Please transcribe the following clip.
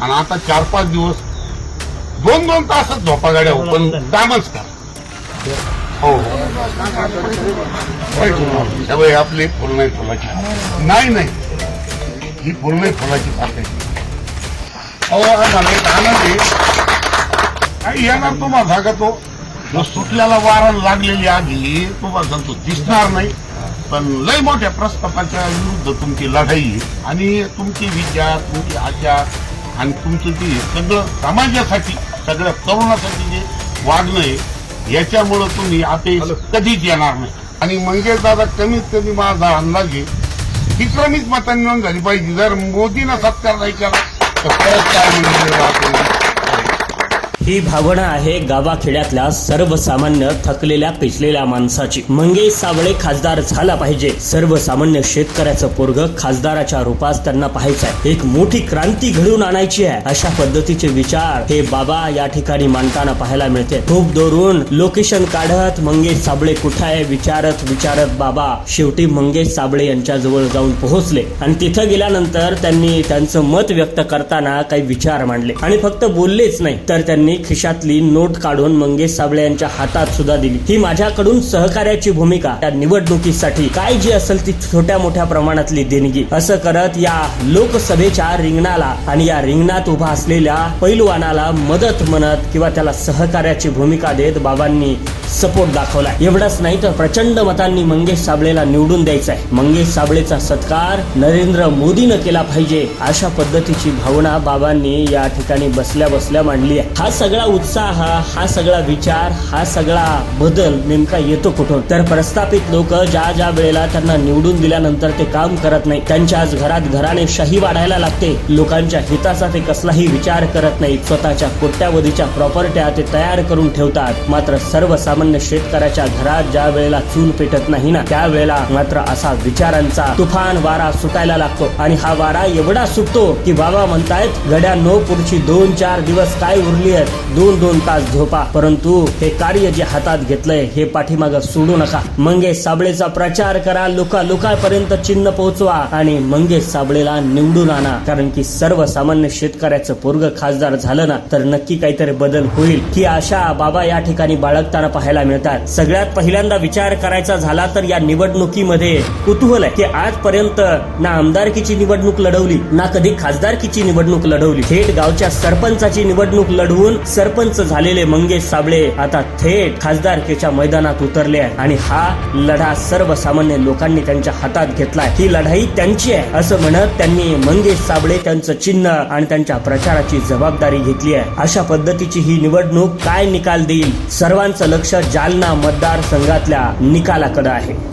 आणि आता चार पाच दिवस दोन दोन तासच झोपा गाड्या हो, पण कामच का हो. हे आपली फुल नाही फुलाची नाही नाही. ही फुल नाही फुलाची पाकळी अहो आम्हाला एक आनंद आहे. येणार तुम्हाला सांगतो जो सुटल्याला वारा लागलेली आगी तुम्हाला सांगतो दिसणार नाही. पण लय मोठ्या प्रस्तापाच्या विरुद्ध तुमची लढाई आणि तुमचे विचार तुमची आचार आणि तुमचं ते सगळं समाजासाठी सगळ्या तरुणासाठी जे वागणं आहे याच्यामुळं तुम्ही आता कधीच येणार नाही. आणि मंगेश दादा कमीत कमी माझा अंदाज आहे विक्रमीच मतांनी नोंद झाली पाहिजे. जर मोदीनं सत्कार नाही केला तर परत काय म्हणजे ही भावना आहे गावाखेड्यातल्या सर्वसामान्य थकलेल्या पिचलेल्या माणसाची. मंगेश साबळे खासदार झाला पाहिजे. सर्वसामान्य शेतकऱ्याचं पोरग खासदाराच्या रूपात त्यांना पाहायचं आहे एक मोठी क्रांती घडवून आणायची आहे. अशा पद्धतीचे विचार हे बाबा या ठिकाणी मांडताना पाहायला मिळते. खूप दोरून लोकेशन काढत मंगेश साबळे कुठं आहे? विचारत विचारत बाबा शेवटी मंगेश साबळे यांच्या जवळ जाऊन पोहोचले. आणि तिथं गेल्यानंतर त्यांनी त्यांचं मत व्यक्त करताना काही विचार मांडले. आणि फक्त बोललेच नाही तर त्यांनी खिशातली नोट काढून मंगेश साबळे यांच्या हातात सुद्धा दिली. ही माझ्याकडून सहकार्याची भूमिका. त्या निवडणुकीसाठी काय जी असेल ती छोट्या मोठ्या प्रमाणातली देणगी. असं करत या लोकसभेच्या रिंगणाला आणि या रिंगणात उभा असलेल्या पैलवानाला मदत म्हणत किंवा त्याला सहकार्याची भूमिका देत बाबांनी सपोर्ट दाखवला एवढंच नाही तर प्रचंड मतांनी मंगेश साबळेला निवडून द्यायचा आहे मंगेश साबळेचा सत्कार नरेंद्र मोदीनं केला पाहिजे अशा पद्धतीची भावना बाबांनी या ठिकाणी बसल्या बसल्या मांडली आहे. हा सगळा उत्साह हा सगळा विचार हा सगळा बदल नेमका येतो कुठून? तर प्रस्थापित लोक ज्या ज्या वेळेला त्यांना निवडून दिल्यानंतर ते काम करत नाही त्यांच्या आज घरात घराने शाही वाढायला लागते. लोकांच्या हिताचा ते कसलाही विचार करत नाही. स्वतःच्या कोट्यावधीच्या प्रॉपर्ट्या ते तयार करून ठेवतात. मात्र सर्वसामान्य शेतकऱ्याच्या घरात ज्या वेळेला चूल पेटत नाही ना त्यावेळेला मात्र असा विचारांचा तुफान वारा सुटायला लागतो. आणि हा वारा एवढा सुटतो की बाबा म्हणतायत गड्या नो पुढची दोन चार दिवस काय उरली आहेत? दोन दोन तास झोपा. परंतु हे कार्य जे हातात घेतलंय हे पाठीमाग सोडू नका. मंगेश साबळेचा प्रचार करा लोका लोकांपर्यंत चिन्ह पोहोचवा आणि मंगेश साबळेला निवडून आणा कारण की सर्वसामान्य शेतकऱ्याचं पोरग खासदार झालं ना तर नक्की काहीतरी बदल होईल. ही आशा बाबा या ठिकाणी बाळगताना पाहिजे पाहायला मिळतात. सगळ्यात पहिल्यांदा विचार करायचा झाला तर या निवडणुकीमध्ये कुतूहल आहे. की आजपर्यंत ना आमदारकीची निवडणूक लढवली ना कधी खासदारकीची निवडणूक लढवली. थेट गावच्या सरपंचाची निवडणूक लढवून सरपंच झालेले मंगेश साबळे आता थेट खासदारकीच्या मैदानात उतरले आहे आणि हा लढा सर्वसामान्य लोकांनी त्यांच्या हातात घेतलाय. ही लढाई त्यांची आहे असं म्हणत त्यांनी मंगेश साबळे त्यांचं चिन्ह आणि त्यांच्या प्रचाराची जबाबदारी घेतली आहे. अशा पद्धतीची ही निवडणूक काय निकाल देईल? सर्वांचं लक्ष लक्ष जालना मतदारसंघातल्या निकालाकडे आहे.